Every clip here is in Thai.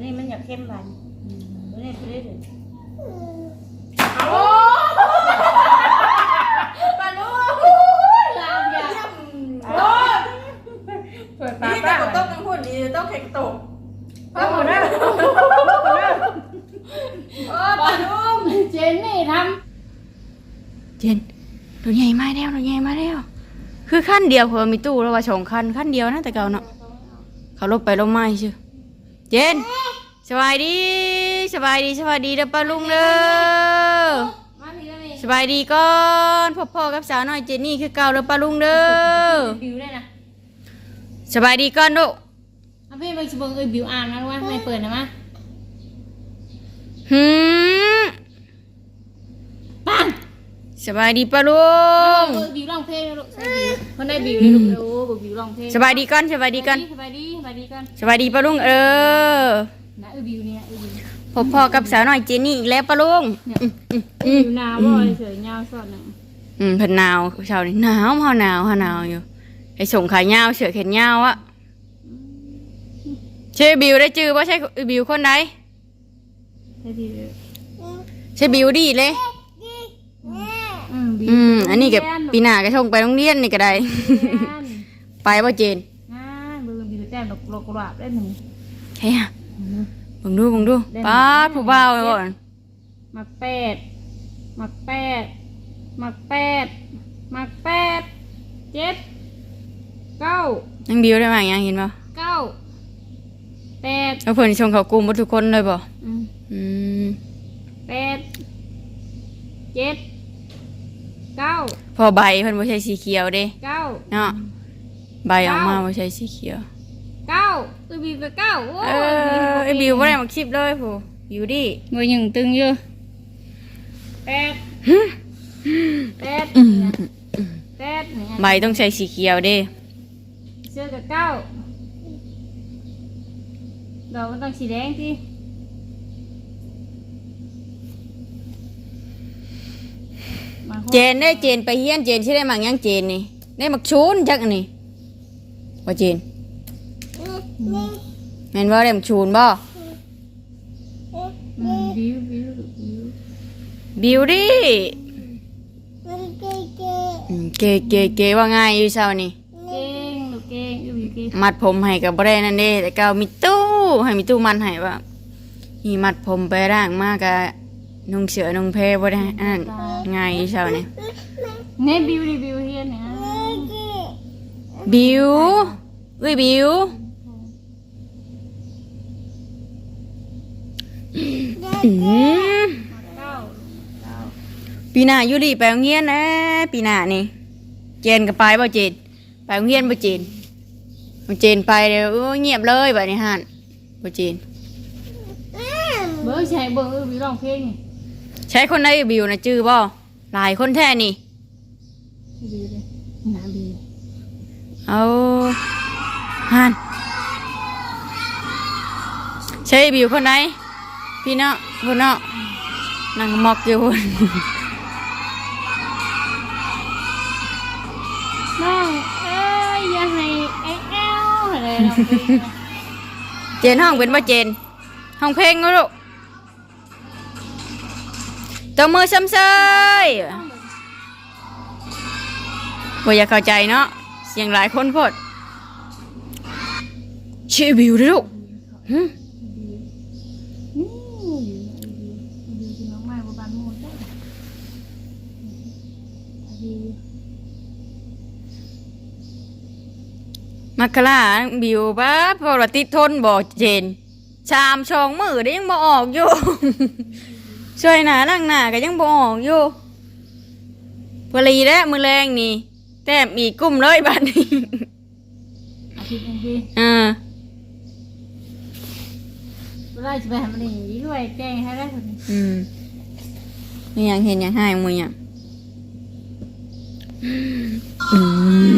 นี่มันอยากเข้มไปไม่ได้ไม่ได้เลยโอ้ปลาลูกลามยาโอ้เปิดปากนี่ป้าจะต้องกังพูดดีต้องแข็งตกป้าหมดแล้วเออปลาลูกเจนนี่ทเจนรถใหญ่มาแล้วรถใหญ่มาแล้ว คือขั้นเดียวเพอมีตู้แล้วว่าสองคันขั้นเดียวนะแต่เก่าเนาะเขาลบไปลบมาชื่อเจน สบายดีสบายดีสบายดีเด้อป้าลุงเด้อำมาพี่นี่สบายดีก่อนพ่อพ่อกับสาวน้อยเจนนี่คือเก่าเด้อป้าลุงเด้อบิวได้นะสบายดีก่อนลูกเอาพี่ไปชิบงเอ้ยบิวอ่านนะว่าไม่เปิดนะมะหืมปังสบายดีป้าลุงบิวร้องเพลงนะลูกใช่บิวคนได้บิวเลยลูกโอ้บิวร้องเพลงสบายดีก่อนสบายดีก่อนสบายดีสบายดีก่อนสบายดีป้าลุงเออ นะเออบิวเนี่ยเออบิวพ่อพ่อกับสาวน้อยเจนนี่อีกแล้วป้าลุงเนี่ยอืมอืมบิวหนาวบ่อยเฉยยาวสดหนึ่งอืมเพิ่นหนาวเช้านี้หนาวเฮาหนาวเฮาหนาวอยู่ ไอ้ส่งขายาวเสือแขนยาวอะใช่บิวได้จื้อบ่ใช่บิวคนใดใช่บิวใช่บิวดีเลย อืมบิวอืมอันนี้ก็ปีหน้าก็ส่งไปโรงเรียนนี่ก็ได้ ไปบ่เจนงานบิวบิวแจ้งดอกโลกราบได้หนึ่งใช่อะเบิ่งดูเบิ่งดูป้าดผู้บ่าวไว้ก่อนมักแปดมักแปดมักแปดมักแปดเจ็ดเก้ายังบิวได้มายังเห็นบ่เก้าแปดแล้วเพิ่นส่งเข้ากลุ่มบ่ทุกคนเลยบ่อืมอืมแปดเจ็ดเก้าพอใบเพิ่นบ่ใช่สีเขียวเด้ เก้า เนาะใบออกมาบ่ใช่สีเขียว เก้าตัวบีกับเก้าโอ้เออไอ้บิวบ่ได้มาคลิปเลยผู้บิวดีเบอร์หนึ่งตึงอยู่แปดแปดแปดเนี่ยใบต้องใช้สีเขียวเด้เสื้อกับเก้าดอกมันต้องสีแดงสิมาโคตรเจนได้เจนไปเฮียนเจนที่ได้มักยังเจนนี่ได้มักชูนจักอันนี่ว่าเจน แม่นว่าได้มักชูนบ่อืมบิวบิวบิวบิวดิอืมเกเกเกว่าง่ายอยู่เช้านี่เก่งลูกเก่งอยู่บิวเก่งมัดผมให้กับบ่ได้นั่นเด้แต่ก็มีตู้ให้มีตู้มันให้ว่ามีมัดผมไปร่างมากกะนุ่งเสื้อนุ่งเพบ่ได้อันนั้นง่ายอยู่เช้านี่เนี่ยบิวดิบิวเฮียนเนี่ยบิวเอ้ยบิว อืมเก้าเก้าปีหน้าอยู่ดีไปโรงเรียนนะปีหน้านี่เจนก็ไปบ่เจนไปโรงเรียนบ่เจนบ่เจนไปเดี๋ยวโอ้ยเงียบเลยบัดนี้หั่นบ่เจนเบอร์ใช่เบอร์บิวร้องเพลงนี่ใช้คนใดบิวนะจื้อบ่หลายคนแท้นี่บิวเลยหนาบิวเอาหั่นใช่บิวคนใด พี่เนาะพุ่นเนาะนั่งมอกอยู่พุ่นน้องเอ้ยอย่าให้ไอ้แอลอะไรร้องเพลงนะเจนห้องเป็นบ่เจน ห้องเพลงเนาะลูกตัวมือซ้ำเซยบ่อยากเข้าใจเนาะเสียงหลายคนโพดชื่อบิวเด้อลูก มักกะลาบิวป้าพอละติดทนบ่เจน ชามชองมือได้ยังบ่ออกอยู่ ช่วยหนาล่างหน้าก็ยังบ่ออกอยู่พอลีแล้วมือแรงนี่แต้มอีกกุ้มเลยบัดนี้อาทิตย์หนึงพี่อ่าเวลาจะไปทำอะไรอย่างนี้ด้วยแจ้งให้ได้คนอืมมีหยังเห็นหยังให้มือหยังอื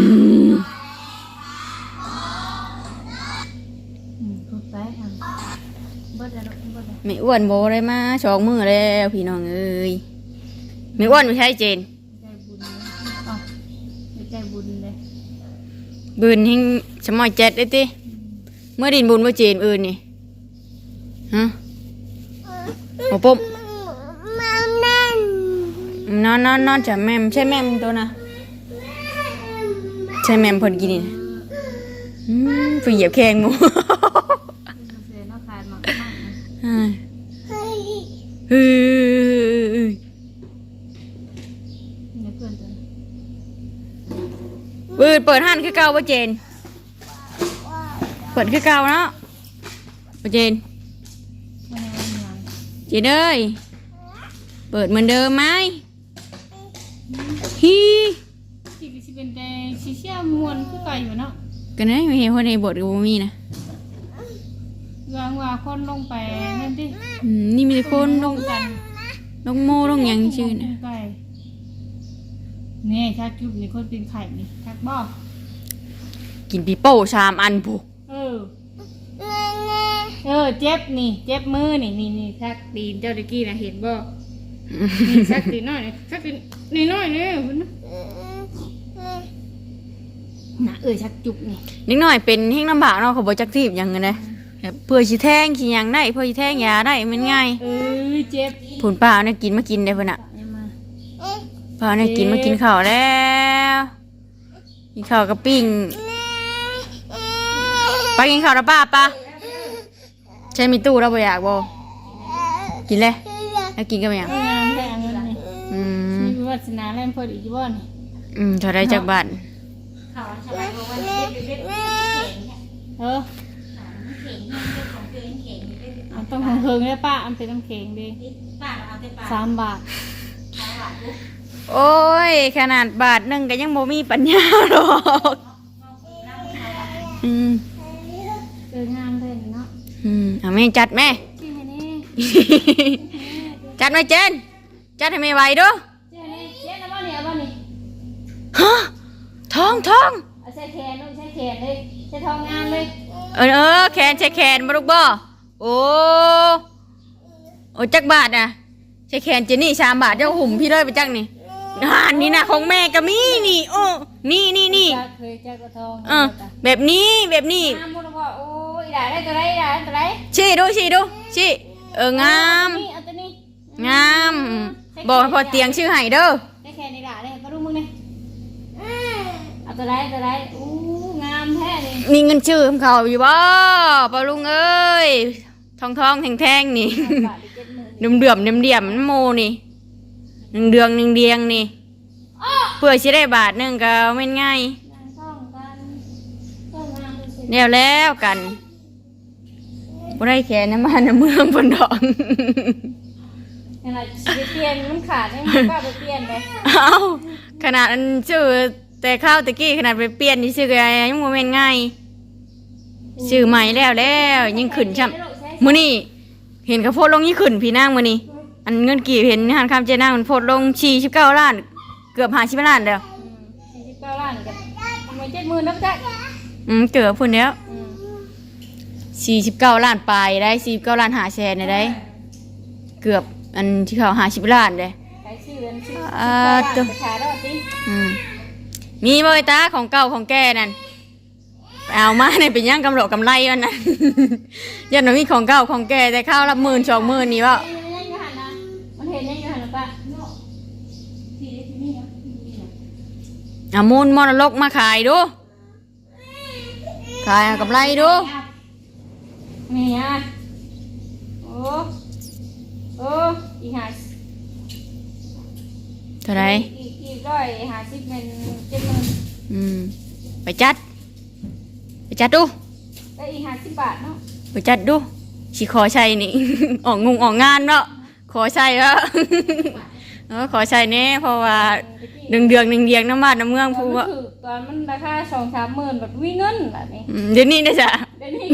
ม ไม่อ้วนโบได้มาสองมือแล้วพี่น้องเอ้ยไม่อ้วนไม่ใช่เจนใจบุญเลยอ๋อใจบุญเลยบืนหิงสมอยเจ็ดได้ติเมื่อดินบุญบ่เจนอื่นนี่ฮะหัวปุ่มนอนนอนนอนจะแม่มใช่แม่มตัวนะใช่แม่มเพนกินนี่นะอืมไปเหยียบแข้งห เฮ้ยนี่เพื่อนตัวนี้เปิดเปิดห้านคือเก่าป่ะเจน เปิดคือเก่าเนาะป่ะเจนไม่ให้มันเจนเอ้ย เปิดเหมือนเดิมไหมฮีสิเป็นแต่สิเชี่ยมวนคือไก่อยู่เนาะกันนะไม่เห็นคนในบทกูบ่มีนะ วางว่าคนลงไปนั่นดิอืมนี่มีแต่คนลงกันลงโมลงหยังชื่อนะไก่นี่ชักจุบนี่คนเป็นไข่นี่ชักบ่กินปีโป้ชามอันผูกเออ เออ เจ็บนี่ เจ็บมือนี่นี่นี่ชักตีนเจ้าตะกี้นะเห็นบ่นี่ชักตีนน้อยนี่ชักตีนนี่น้อยนี่พุ่นนะน่ะเออชักจุบนี่นิดหน่อยเป็นเฮงลำบากเนาะเขาบอกจักทีบหยังไงนะ แบบเพื่อชีแท่งชีหยังได้เพื่อชีแท่งยาได้มันง่ายเออเจ็บผุนป้าเอาเนี่ยกินมากินได้เพื่อนอะยังมาป้าเอาเนี่ยกินมากินข้าวแล้วกินข้าวกับปิ้งป้ากินข้าวแล้วป้าป้าใช่มีตู้เราบ่อยากบ่กินเลยแล้วกินกันไหมยังเอองานได้เอาเงินนี่อืมมีวิวัฒนาแล่นพอดีอยู่บ่นี่อืมเท่าไรจากบ้านเขา ชาวบ้านบอกว่าเด็กเด็กเข่งเนี่ยเออเข่งเนี่ยเรื่องของตัวเองเข่งนี่เป็นอันต้องของเพิงได้ป้าอันเป็นน้ำแข็งเด้ป้าเอาแต่ปลาสามบาทสามบาทปุ๊บโอ้ย ขนาดบาทหนึ่งก็ยังบ่มีปัญญาหรอกอืมเอองามเลยเนาะอืมเอาแม่จัดแม่ ชื่อให้นี่จัดหน่อยเจน จัดให้แม่ไหวเดูชื่อให้นี่เย็นนะบ่นี่เอาบ่นี่ฮะท้องท้องเอาใส่แขนลูกใส่แขนเลยใส่ทองงามเลย เออเออแขนใช้แขนมาลูกบ่โอ้โอ้จักบาทนะใช้แขนเจนี่สามบาทเจ้าหุ่มพี่เลยไปจักนี่อ่านี่นะของแม่ก็มีนี่ โอ้นี่นี่นี่จักเคยจักกระทองเออแบบนี้แบบนี้งามบ่ลูกบ่โอ้ยได้ได้ตัวไรได้ตัวไรชี้ดูชี้ดูชี้เอองามนี่เอาตัวนี้งามบอกให้พอเตียงชื่อไห้เด้อได้แค่นี้ล่ะเด้มาดูมึงนี่เอาตัวไรตัวไรอู้งามแท้นี่มีเงินชื่อของเขาอยู่บ่ปาลุงเอ้ยทองทองแทงแทงๆนี่ บาทเจ็ดหมื่นเดือมเดือมเดือมเดือมมันโมนี่หนึ่งเดืองหนึ่งเดียงนี่เพื่อสิได้บาทหนึ่งก็ไม่นง่ายงานต้องกันต้องงามดูสิเดียวแล้วกันบ่ได้แค่น้ำมันน้ำเมืองบนดอก อะไรสิเปลี่ยนมันขาดได้มันก็ไปเปลี่ยนไปเอ้าขนาดอันชื่อ แต่ข้าวตะกี้ขนาดไปเปลี่ยนนี่ชื่ออะไรยังโมเมนง่ายชื่อใหม่แล้วแล้วยิ่งขึ้นช่ำมื้อนี้เห็นเขาโพดลงยิ่งขึ้นพี่นางมื้อนี้อันเงินกี่เห็นหันคำเจนางมันโพดลง49ล้าน เกือบ50ล้านแล้วสี่สิบเก้าล้านกันทำไมเจ็ดหมื่นนับจักอืมเกือบพุ่นแล้วอืม49ล้านปลายได้49ล้าน5แสนได้ เกือบอันที่เขา50ล้านได้ขายชื่อกันชื่ออ่าสิบตัวเก้าล้านไปขายได้สิอืม มีบ่ไอ้ตาของเก่าของแก่นั่นไปเอามาเนี่ยเป็นหย่างกำไรกำไรวันนั้นยันว่ามีของเก่าของแก่แต่ข้าวละหมื่นสองหมื่นนี่ว่าเอ้ยมันยังอยู่หันนะมันเห็นยังอยู่หันนะปะที่ที่นี่นะที่นี่นะอามูลมรลกมาขายดู ขายเอากำไรดูนี่อะโอ้โอ้อีกหาเท่าไหรอีกอีกร้อยหาสิบเป็นเจ็ดหมื่น อืม ไปจัด ไปจัดดู ได้อีกหาสิบบาทเนาะไปจัดดูสิขอใช้นี่ ออกงงออกงานเนาะขอใช้แล้วเออขอใช้แน่เพราะว่าหนึ่งเดือนหนึ่งเดียงน้ำมันน้ำเมืองตอพูนมันว่าถือตอนมันราคาสองสามหมื่นแบบวิ่งเงินแบบนี้อืมเดี๋ยวนี้นะจ๊ะเดี๋ยวนี้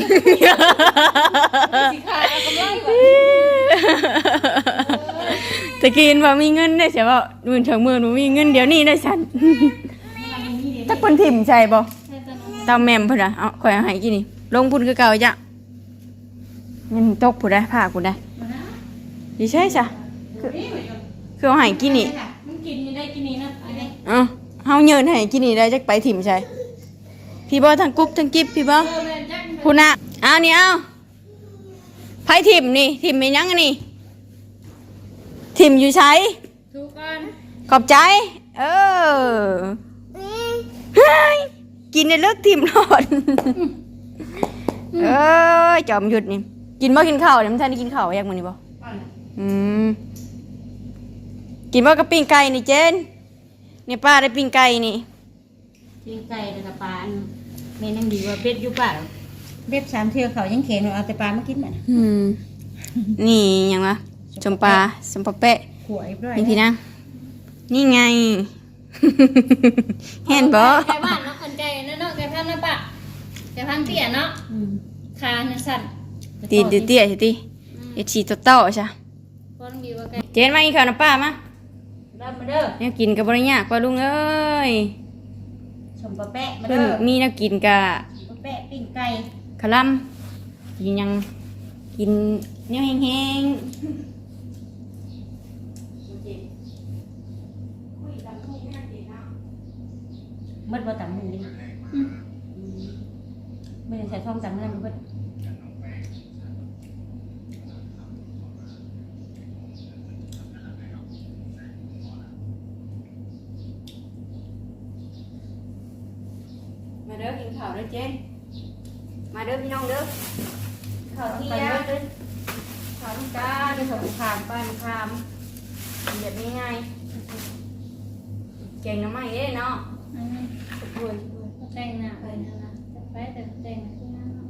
สิขายเอากำไรแบบตะกี้ว่ามีเงินได้ใช่ป่ะหมื่นสองหมื่นบ่มีเงินเดี๋ยวนี้ได้ฉัน จักคนถิ่มใช่บ่ตามแม่มพุ่นน่ะเอาข่อยเอาให้กินนี่ ลงพุ่นคือเก่าจ้ะเงินตกพุ่นได้ผ้าพุ่นได้ดิใช่จ้ะคือคือเอาให้กินนี่มันกินนี่ได้กินนี่นะอันนี้เออเฮาเยินให้กินนี่ได้จักไปถิ่มใช่พี่บ่ทั้งกุ๊บทั้งกิ๊บพี่บ่เออแม่นจักพุ่นน่ะเอานี่เอาไผไผทิมนี่ทิมเป็นยังอันนี่ทิมอยู่ใช้ทุกคนขอบใจ เออเฮ้ย กินในเลิกทิมหลอดเอ้ยจอมหยุดนี่ กินบ่กินข้าวเนี่ยมันท่านได้กินข้าวอยากมื้อนี้บ่อืมกินบ่กับปิ้งไก่นี่เจนนี่ป้าได้ปิ้งไก่นี่กินไก่กับปลาอันเมนยังดีกว่าเป็ดอยู่ป่าเบ็ดสามเที่ยวเขายังเข็นเอาแต่ปลามากินมันอืมนี่หยังวะจมปลาสมปะเปะขวยด้วยนี่พี่นะนี่ไง เห็นบ่ไก่บ้านเนาะคนไก่เนาะเนาะไก่พันธุ์นะปะไก่พันธุ์เตี้ยเนาะคาเนี่ยสั่นตีนเตี้ยๆสิติเอ็ดชีโตโต้ใช่คนดีกว่าไก่เจนมากินข้าวน้ำป้ามาเริ่มมาเด้อแนวกินกับบริยากกว่าลุงเอ้ยชมปลาแปะมาเพิ่นเด้อมีแนวกินกะปลาแปะปิ้งไก่ขะลำกินหยังกินแนวแห้ง มืดบ่ต่ำมือนี่ไม่ได้ใส่ท้องต่ำนั่นมันเบิดๆมาเด้อกินข้าวเด้อเจนมาเด้อพี่น้องเด้อข้าวเที่ยงข้าวลูกจ้าด้วยสมขามป้านขามเด็ดง่ายๆเก่งน้ำไม้เด้เนาะ อันนี้โอ้ยแต่งหน้าไปนะนะแต่ไปแต่แต่งหน้าที่นั่นเนาะ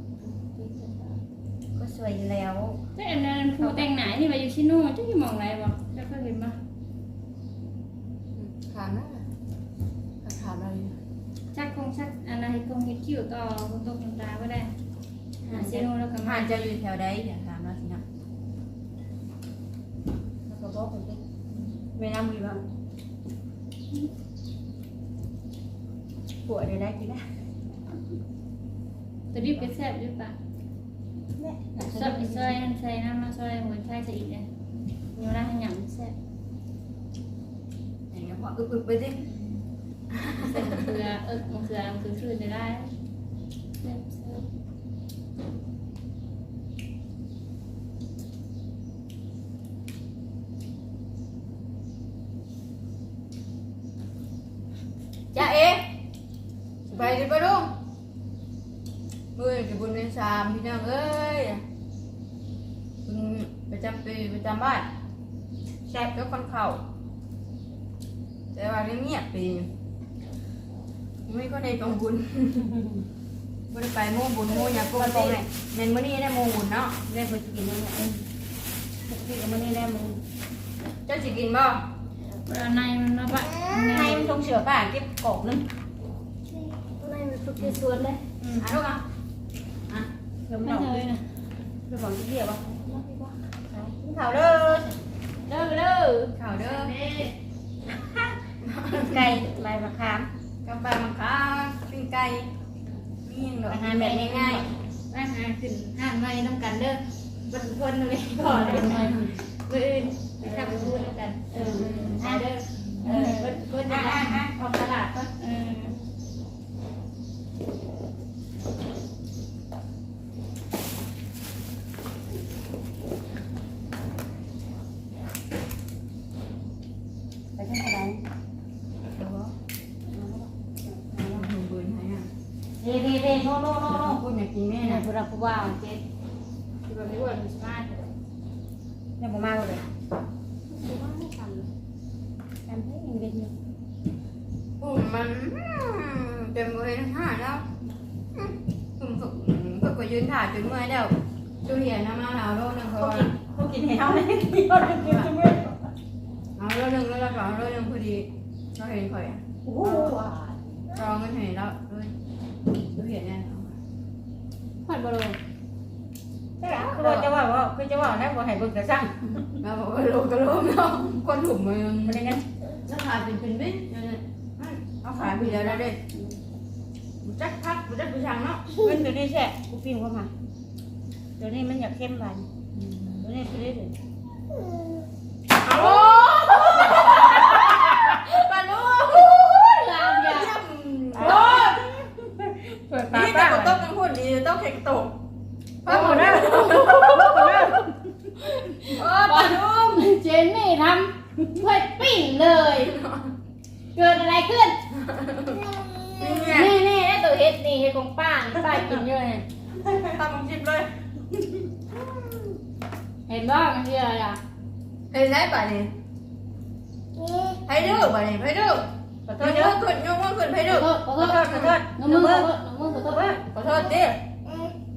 ก็สวยอยู่แล้วแต่อันนั้นผู้แต่งหน้านี่มาอยู่ที่นู่นจะอยู่หมองไรบ่จะเคยเห็นบ่ขามนะขามอะไรชักคงชักอันนั้นให้คงเฮ็ดคิ้วต่อคงตกน้ำตาบ่ได้ หาเซโนแล้วก็มาผ่านจะอยู่แถวใดอย่าถามเราสินะแล้วก็บอกคนที่ไม่น้ำมีบ้าง วดเลยได้กินได้ตัวดิบก็แซ่บอยู่ปะเนี่ยซอยซอยใส่น้ำมาซอยหัวไชจะอีกเลยอยู่ร้านหยังแซ่บอย่างเงี้ยพออึบๆไปสิใส่มะเขือเอิกมะเขือมะเขือชื่นได้ได้แซ่บแซ่บ จ้าเอ๋ไปดิไปดูมือจะบุญเป็นสามพี่น้องเอ้ยบุญประจำปีประจำบ้านแซ่บก็คนเข่าแต่ว่าเงียบๆปีไม่ก็ได้ตรง บุญบ่ได้ไปโม่บุญโม่ยาโกงตรงไหนเน้นมื้อนี้ได้โม่บุญเนาะได้คนกินนั่นแหละพี่ก็มันนี่ได้มึงเจ้าสิกินบ่เวลาในมันมาปะให้มันทงเสือป่าเก็บกอกนึงในมันฝึกที่สวนเลยอะลูกอะอะเพิ่มไม่ดอกเลยนะเรื่องของที่เดียวป่ะกินข้าวเด้อเด้อเด้อข้าวเด้อไก่ใบมะขามกับปลามังคาปิ้ งไก่มีหยังดอกอาหารแบบง่ายอาหารขึ้นห้านไว้น้ำกันเด้อบันคนเลยก่อนเลยมืออื่นไปทำพูดแล้วกันเออหาเด้อเออบันคนจะออกตลาดก็เออ ๆไปทำอะไร เบิ่นให้อะ เด้เด้เด้โน่โน่โน่โน่ พูดอยา กกินแม่นี่นะน่ะผู้รับผู้ว่าเจ๊ที่แบบไม่ว่ามันสมาร์ท เนี่ยผมมาเลยทำให้ยังเป็นอยู่ ปุ่มมันจนบ่เห็นหาแล้วปุ่มฝึกฝึกก็ยืนถ่ายจนเมื่อยแล้วจูเหียนเอามาเอาโลนึงเพราะว่า เขากินให้เขาเลยที่เขากินกินกิน เอาโลนึงแล้วก็เอาโลนึงพอดีเราเห็นข่อยอะ โอ้โห รอเงินให้แล้วเลยจูเหียนแน่เอามา พอดบอลคือจะว่าว่าคือจะว่าแล้วบ่ให้เบิ่งกระซังแล้วบอกว่าโลก็โลเนาะคนถุ่มมันมันได้เงินแล้วขายเป็นเป็นบิ๊กเอาขายไปแล้วได้เด้บุจักพักบุจักบุชังเนาะเงินตัวนี้แช่กูพิมพ์เข้ามาตัวนี้มันอยากเข้มบานตัวนี้ตัวนี้เลยโอ้ปา จ้าแข็งตกป้าหมดแล้วเออปลาดุ้เจนนี่ทำเพื่ปิ้งเลย เกิดอะไรขึ้น นี่นี่นี่ได้ตัวเฮ็ดนี่เฮ็ดของป้านี่ป้ากินเยอะเลยตามผมชิมเลย เห็นบ้างมันเยอะอะเห็นได้ป่ะนี่ให้ดูป่ะนี่ให้ดูขอโทษเยอะขึ้นยกมือขึ้นให้ดูขอโทษขอโทษขอโทษขอโทษขอโทษขอโทษดิ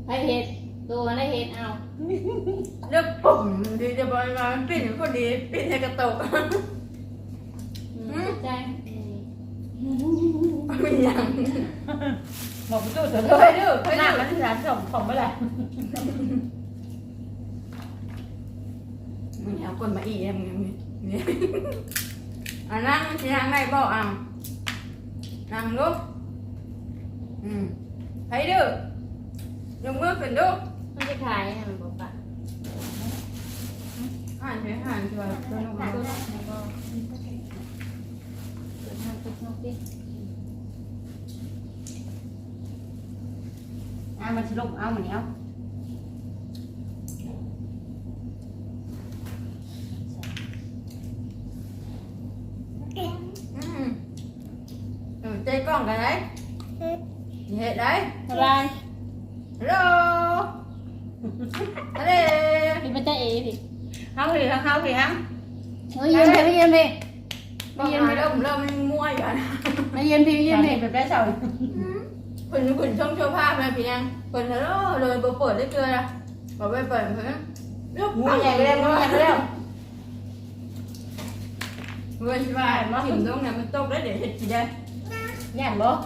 ให้เฮ็ดตัวมันได้เฮ็ดเอาเลือกปุ่มดีจะบอยมาปิ่นคนดีปิ่นให้กระตุกอืมใจไม่ยังบอกไปตู้เถอะให้ดื้อให้หน้าดื้อมันที่ร้านส่งของไปเลยมึงเอาคนมาอีเอ็มนี่นี่อะนั่งที่นั่งได้บ่อะนั่งลูกอืมให้ดื้อ ยกมือขึ้นดูมันจะขายให้มันบอกป้าอ่านใช้อ่านชัวร์ตัวน้องตัวมานั้นก็ตัวนั้นตัวนั้นดิอะมันสลบเอาเหมือนเอาอืมเออใจกล้องกัน đấy hệ đấy สบาย hello hello พี่เป็นเจ้าเอ๋พี่ เฮา thì เฮา thì hắn เฮ้ยยืนพี่พี่ยืนพี่ con ai đâu lâu mình mua vậy มายืนพี่ยืน Dạ พี่ thì phải bé sầu quỳnh quỳnh trong châu pha mà chị em quỳnh hello rồi bố phổi đấy chưa ra bảo vệ phổi phải lúc mua nhà cái em mua nhà cái em người và chìm xuống này mình tốt đấy để thịt chị đây nhà bố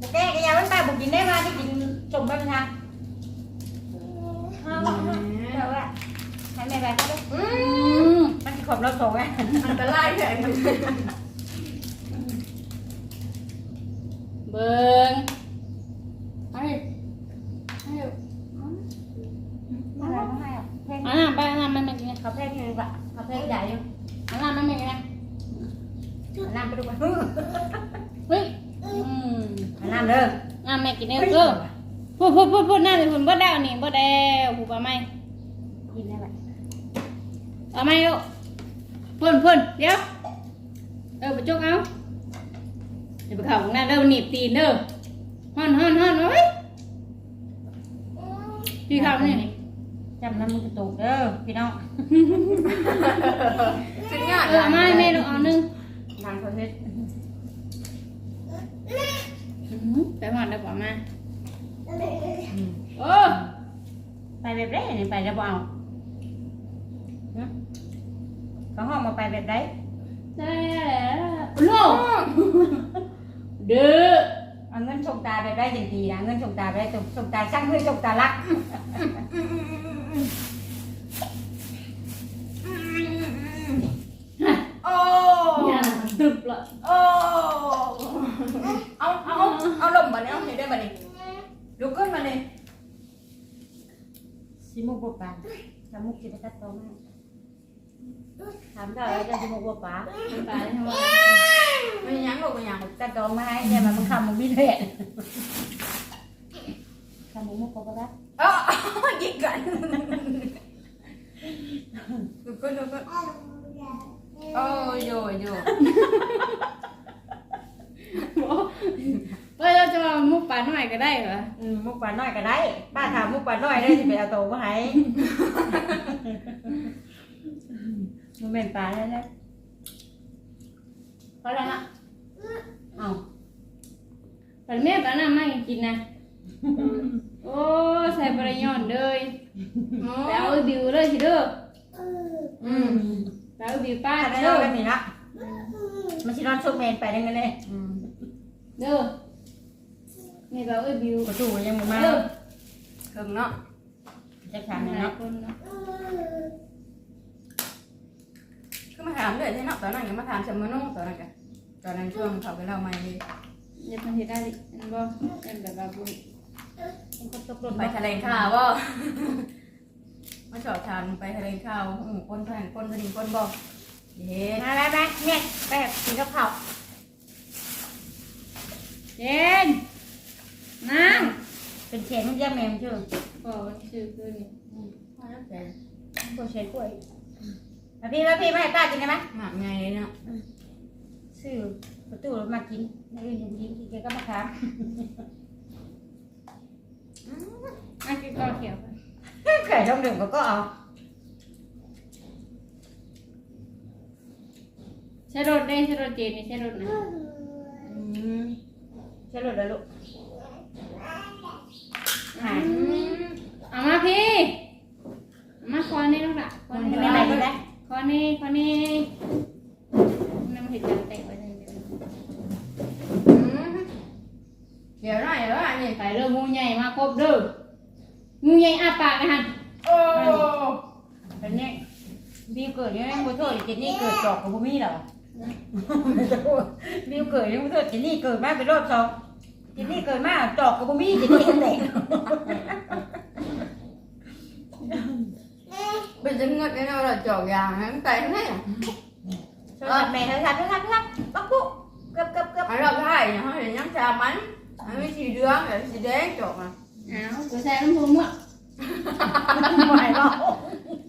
một cái cái nhà bánh ba một chín đấy ba cái chín trùng bên thang đâu ạ hai mẹ bà có đấy อืมมันขอบเราส่งไง anh ta like vậy mình เบิ่งไอ้ไอ้อะไรไม่ให้อะเพลงอ่าไปอ่ามันมันกินเขาเพลงอยู่แบบเขาเพลงใหญ่อยู่อ่ามันมันกินน้ำไปดูไปเฮ้ยอืมน้ำเด้ออ่าแม่กินเด้อเออพูดพูดพูดพูดนั่นคุณบ่ได้นี่บ่ได้ผูกเอาไหม กินได้ไหมเอาไหมลูกพ่นพ่นเดี๋ยว เออไปจกเอาเดี๋ยวไปเข้าของนั่นเด้อหนีบตีนเด้อฮ้อนฮ้อนฮ้อนเฮ้ยพี่เข้านี่นี่จำน้ำมือกระตุกเด้อพี่น้อง xin ngại เออไม่แม่ลูกเอาหนึงนางคนเพชรไปหอดได้ป่ะมาโอ้ไปแบบไรนี่ไปจะบ่เอา เขาห้องมาไปแบบไรได้แล้วโลเด้อเอาเงินส่งตาแบบไรอย่างดีนะเงินส่งตาแบบไรส่งตาช่างเพื่อส่งตาลัก ô อย่าตึบละ ô ông ông ông lồng bà này ông thấy đây bà này đúng cơn bà này สิมุกบัวปลาสมุกสิบตัดตรงถามได้จะสิมุกบัวปลาตายทั้งวัน mày nhắn rồi mày nhắn ตัดตรงมาให้เนี่ยมันคำมันวิเศษคำมุกมุกก็ได้ ơ gì gần được cơn được cơn ôi rồi rồi เฮ้ยเราจะมามุกปลาหน่อยก็ได้เหรออืมมุกปลาน้อยก็ได้ ป้าถามมุกปลาน้อยได้สิไปเอาโตมาให้มัน เป็นปลาแล้วนะเพราะอะไรนะเอาปลาแม่ปลาหน้าไม่กินนะ โอ้ใส่ปลาย่อนเลยไปเอาไอ้บิวเลยสิเด้อ ừ ไปเอาไอ้บิวป้าป้าได้เด้เล่าอกันนี่ละมันชินอนซุกเมนไปได้เงินเลย ừ เด้อนี่ไปเอาไอ้บิวประตูยังมาเด้อ thường nó จะ ถามหเนี่ยลายเนาะคนเนาะ cứ mà thảm vậy thế nào tao này cái mà thảm chấm nó tao này cả tao này chuông thảo cái đầu mày đi เดี๋ยวมันเห็นได้ดิมันบ่เป็นแบบว่าบุญคนตกหล่นไปไปแถลงข่าวว่ามาชอบทานไปแถลงข่าวหมูคนแถลงคนพดิงคนบอกเย้มาไปไปเนี่ยไปกินกับข้าวเจนนั่งเป็นเชนมันเยี่ยมแมมชื่อพอมันชื่อคือนี่มาแล้วแต่ตัวเชนกล้วย มาพี่มาพี่มาให้ป้ากินได้ไหมหมักไงเนาะซื้อประตูมากินในอื่นอยู่กินแกก็มาค้ามอะกินก่อนเขียวไข่ต้มดื่มก็ก็เอาใช้รถได้ใช้รถเจนนี่ใช้รถนะอืมใช่หรือเปล่าลูกหาอืมเอามาพี่เอามาคอนี่ลูกละคอมันนี่ไม่ไหวก็ได้ คอนี่คอนี่น้ำเห็ดจังเตะไว้เลยเดี๋ยวหน่อยเดี๋ยวหน่อยนี่ไปเริ่มงูใหญ่มาครบเด้องูใหญ่อ้าปากนะฮะโอ้เป็นเนี่ยบิวเกิดยังไม่โทษเจนนี่เกิดจอกกับบุมี่หรอบิวเกิดยังไม่โทษเจนนี่เกิดมาเป็นรอบสองเจนนี่เกิดมาจอกกับบุมี่เจนนี่แหละเป็นจังเงินเนี่ยเราจอก bây giờ ngất cái nó là chỗ gà hắn tay hết à? Mẹ thấy thật thật thật bắt buộc cấp cấp cấp hắn là cái hải nó thì nhắm trà bánh. Hắn mới chỉ đưa để chỉ đến chỗ mà. Áo của xe nó không ạ? Ngoài đó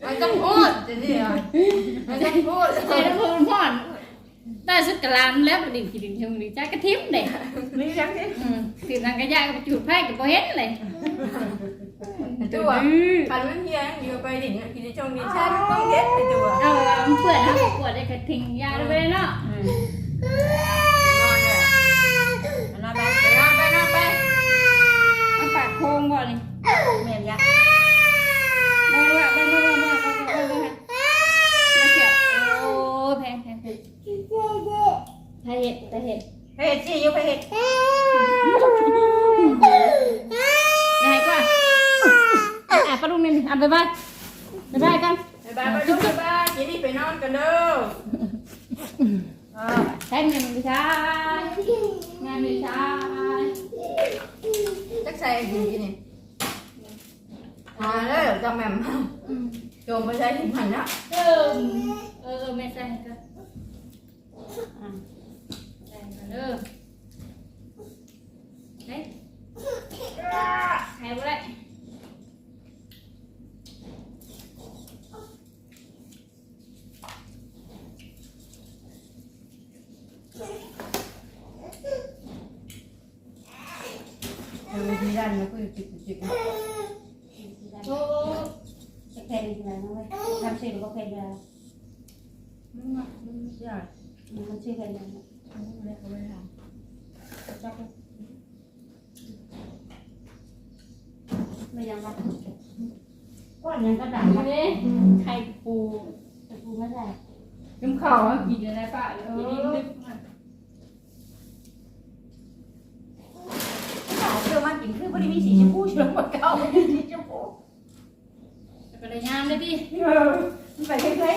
anh không hốt thế gì à? Anh không hốt xe nó không hốt ta rất cả làm lép đỉnh chỉ đỉnh hùng đi chắc cái thím này. Đi chắc thế thì rằng cái da cái chuột phai cái bó hết này. ตัวขันมันเฮียอยู่ไปดิ่งกินจงดิชาต้องเย็ดไปตัวเออมันเปิดนะปวดได้กระทิงยาด้วยเนาะนอนไปนอนไปนอนไปมันปากโค้งบ่เลยเหม็นยะมาดูอ่มาดูมามามาดูค่มาเขียวโอ้แพงแพงแพงไปเห็ดไปเห็ดไปเอยู่ไปเห็ด อะปลาลุงนี่อะบ๊ายบายบ๊ายบายกันไปบ้านไปลูกไปบ้านกินนี่ไปนอนกันเด้อเออใช้เงินไม่ใช่งานไม่ใช่จักใส่กินกินนี่มาเลยจำแม่มโจมไปใช้ที่มันนะเออเออไม่ใช่ก็อะใส่กันเด้อเฮ้ยใครบ่ได้เออมีด้านนี้ก็จิกจิกโอ้จะเพลงอะไรนะเว้ยทำเสียงก็เพลงอะไรมึงอะมึงไม่ใช่มันชื่อเพลงอะไรมึงไม่ได้เขาไม่ทไม่ยังรักก้อนยังก็ด่าดูดิไข่ปูแต่กูไม่ได้น้ำข้าวกินอะไรป่ะกินนิดนึง ด่าเชื่อมา กินคือพอดีมีสีชมพูเชื่อหมดเก่าสีชมพูจะไปได้ยามเลยดิเออมันไปเรื่อย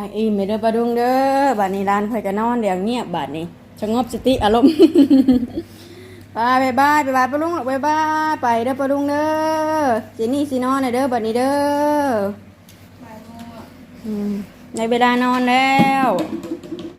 ไปอิ่มไปเด้อปลาดุงเด้อบัดนี้ร้านเพิ่นก็นอนเดี๋ยวเงียบบาดนี้สงบสติอารมณ์ไปบายบายบายบายปลาดุงหรอกบายบายไปเด้อปลาดุงเด้อเจนี่สินอนน่ะเด้อบัดนี้เด้อในเวลานอนแล้ว